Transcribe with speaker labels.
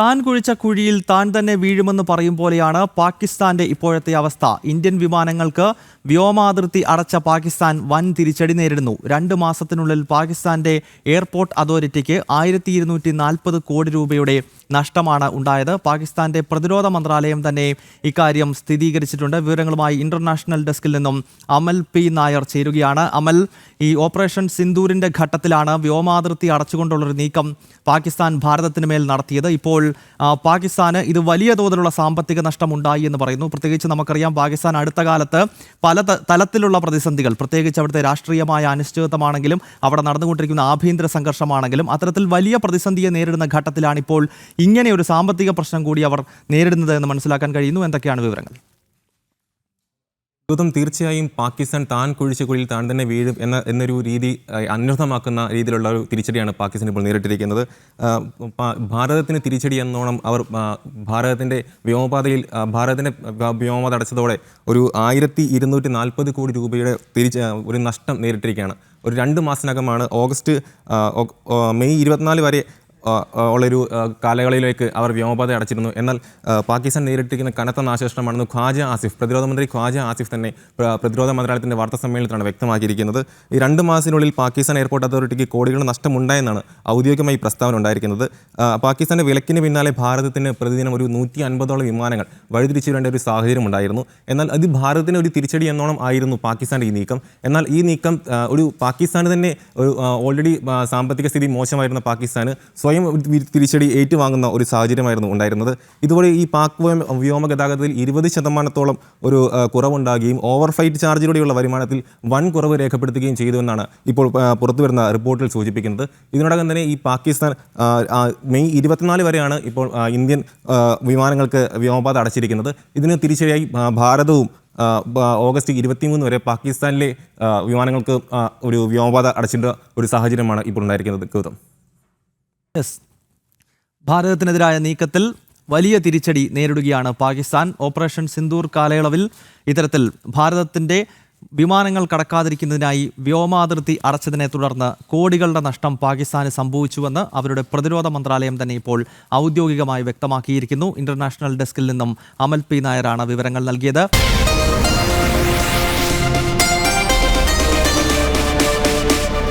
Speaker 1: താൻ കുഴിച്ച കുഴിയിൽ താൻ തന്നെ വീഴുമെന്ന് പറയും പോലെയാണ് പാകിസ്ഥാന്റെ ഇപ്പോഴത്തെ അവസ്ഥ. ഇന്ത്യൻ വിമാനങ്ങൾക്ക് വ്യോമാതിർത്തി അടച്ച പാകിസ്ഥാൻ വൻ തിരിച്ചടി നേരിടുന്നു. രണ്ട് മാസത്തിനുള്ളിൽ പാകിസ്ഥാന്റെ എയർപോർട്ട് അതോറിറ്റിക്ക് ആയിരത്തി ഇരുന്നൂറ്റി നാൽപ്പത് കോടി രൂപയുടെ നഷ്ടമാണ് ഉണ്ടായത്. പാകിസ്ഥാന്റെ പ്രതിരോധ മന്ത്രാലയം തന്നെ ഇക്കാര്യം സ്ഥിരീകരിച്ചിട്ടുണ്ട്. വിവരങ്ങളുമായി ഇന്റർനാഷണൽ ഡെസ്കിൽ നിന്നും അമൽ പി. നായർ ചേരുകയാണ്. അമൽ ഈ ഓപ്പറേഷൻ സിന്ദൂരിന്റെ ഘട്ടത്തിലാണ് വ്യോമാതിർത്തി അടച്ചുകൊണ്ടുള്ളൊരു നീക്കം പാകിസ്ഥാൻ ഭാരതത്തിന് മേൽ നടത്തിയത്. ഇപ്പോൾ പാകിസ്ഥാന് ഇത് വലിയ തോതിലുള്ള സാമ്പത്തിക നഷ്ടമുണ്ടായി എന്ന് പറയുന്നു. പ്രത്യേകിച്ച് നമുക്കറിയാം പാകിസ്ഥാൻ അടുത്ത കാലത്ത് പല തലത്തിലുള്ള പ്രതിസന്ധികൾ പ്രത്യേകിച്ച് അവിടുത്തെ രാഷ്ട്രീയമായ അനിശ്ചിതത്വമാണെങ്കിലും അവിടെ നടന്നുകൊണ്ടിരിക്കുന്ന ആഭ്യന്തര സംഘർഷമാണെങ്കിലും അത്തരത്തിൽ വലിയ പ്രതിസന്ധിയെ നേരിടുന്ന ഘട്ടത്തിലാണ് ഇപ്പോൾ ഇങ്ങനെ ഒരു സാമ്പത്തിക പ്രശ്നം കൂടി അവർ നേരിടുന്നത് എന്ന് മനസ്സിലാക്കാൻ കഴിയുന്നു. എന്തൊക്കെയാണ് വിവരങ്ങൾ?
Speaker 2: യുദ്ധം തീർച്ചയായും പാകിസ്ഥാൻ താൻ കുഴിച്ച കുഴിയിൽ താൻ തന്നെ വീഴും എന്ന എന്നൊരു രീതി അന്വർത്ഥമാക്കുന്ന രീതിയിലുള്ള ഒരു തിരിച്ചടിയാണ് പാകിസ്ഥാൻ ഇപ്പോൾ നേരിട്ടിരിക്കുന്നത്. ഭാരതത്തിന് തിരിച്ചടി എന്നോണം അവർ ഭാരതത്തിന്റെ വ്യോമപാതയിൽ ഭാരതത്തിന്റെ വ്യോമപാത അടച്ചതോടെ ഒരു ആയിരത്തി ഇരുന്നൂറ്റി നാൽപ്പത് കോടി രൂപയുടെ തിരിച്ച ഒരു നഷ്ടം നേരിട്ടിരിക്കുകയാണ്. ഒരു രണ്ട് മാസത്തിനകമാണ് ഓഗസ്റ്റ് മെയ് ഇരുപത്തിനാല് വരെ ഉള്ളൊരു കാലകളിലേക്ക് അവർ വ്യോമപാത അടച്ചിരുന്നു. എന്നാൽ പാകിസ്ഥാൻ നേരിട്ടിരിക്കുന്ന കനത്ത നാശനഷ്ടമാണെന്ന് ഖ്വാജ ആസിഫ് പ്രതിരോധ മന്ത്രി ഖ്വാജ ആസിഫ് തന്നെ പ്രതിരോധ മന്ത്രാലയത്തിന്റെ വാർത്താ സമ്മേളനത്തിലാണ് വ്യക്തമാക്കിയിരിക്കുന്നത്. ഈ രണ്ട് മാസത്തിനുള്ളിൽ പാകിസ്ഥാൻ എയർപോർട്ട് അതോറിറ്റിക്ക് കോടികളുടെ നഷ്ടമുണ്ടായെന്നാണ് ഔദ്യോഗികമായി പ്രസ്താവന ഉണ്ടായിരിക്കുന്നത്. പാകിസ്ഥാന്റെ വിലക്കിന് പിന്നാലെ ഭാരതത്തിന് പ്രതിദിനം ഒരു നൂറ്റി അൻപതോളം വിമാനങ്ങൾ വഴിതിരിച്ചു വിടേണ്ട ഒരു സാഹചര്യം ഉണ്ടായിരുന്നു. എന്നാൽ അത് ഭാരതത്തിന് ഒരു തിരിച്ചടി എന്നോണം ആയിരുന്നു പാകിസ്ഥാന്റെ ഈ നീക്കം. എന്നാൽ ഈ നീക്കം ഒരു പാകിസ്ഥാന് തന്നെ ഒരു ഓൾറെഡി സാമ്പത്തിക സ്ഥിതി മോശമായിരുന്ന പാകിസ്ഥാന് തി- തിരിച്ചടി ഏറ്റുവാങ്ങുന്ന ഒരു സാഹചര്യമായിരുന്നു ഉണ്ടായിരുന്നത്. ഇതുവഴി ഈ പാക് വ്യോമ ഗതാഗതത്തിൽ ഇരുപത് ശതമാനത്തോളം ഒരു കുറവുണ്ടാകുകയും ഓവർ ഫ്ലൈറ്റ് ചാർജിലൂടെയുള്ള വരുമാനത്തിൽ വൻ കുറവ് രേഖപ്പെടുത്തുകയും ചെയ്തുവെന്നാണ് ഇപ്പോൾ പുറത്തു വരുന്ന റിപ്പോർട്ടിൽ സൂചിപ്പിക്കുന്നത്. ഇതിനോടകം തന്നെ ഈ പാകിസ്ഥാൻ മെയ് ഇരുപത്തിനാല് വരെയാണ് ഇപ്പോൾ ഇന്ത്യൻ വിമാനങ്ങൾക്ക് വ്യോമപാത അടച്ചിരിക്കുന്നത്. ഇതിന് തിരിച്ചടിയായി ഭാരതവും ഓഗസ്റ്റ് ഇരുപത്തിമൂന്ന് വരെ പാകിസ്ഥാനിലെ വിമാനങ്ങൾക്ക് ഒരു വ്യോമപാത അടച്ചിട്ട ഒരു സാഹചര്യമാണ് ഇപ്പോൾ ഉണ്ടായിരിക്കുന്നത്. ഗൗതം.
Speaker 1: യെസ് ഭാരതത്തിനെതിരായ നീക്കത്തിൽ വലിയ തിരിച്ചടി നേരിടുകയാണ് പാകിസ്ഥാൻ. ഓപ്പറേഷൻ സിന്ദൂർ കാലയളവിൽ ഇത്തരത്തിൽ ഭാരതത്തിന്റെ വിമാനങ്ങൾ കടക്കാതിരിക്കുന്നതിനായി വ്യോമാതിർത്തി അടച്ചതിനെ തുടർന്ന് കോടികളുടെ നഷ്ടം പാകിസ്ഥാന് സംഭവിച്ചുവെന്ന് അവരുടെ പ്രതിരോധ മന്ത്രാലയം തന്നെ ഇപ്പോൾ ഔദ്യോഗികമായി വ്യക്തമാക്കിയിരിക്കുന്നു. ഇന്റർനാഷണൽ ഡെസ്കിൽ നിന്നും അമൽ പി നായരാണ് വിവരങ്ങൾ നൽകിയത്.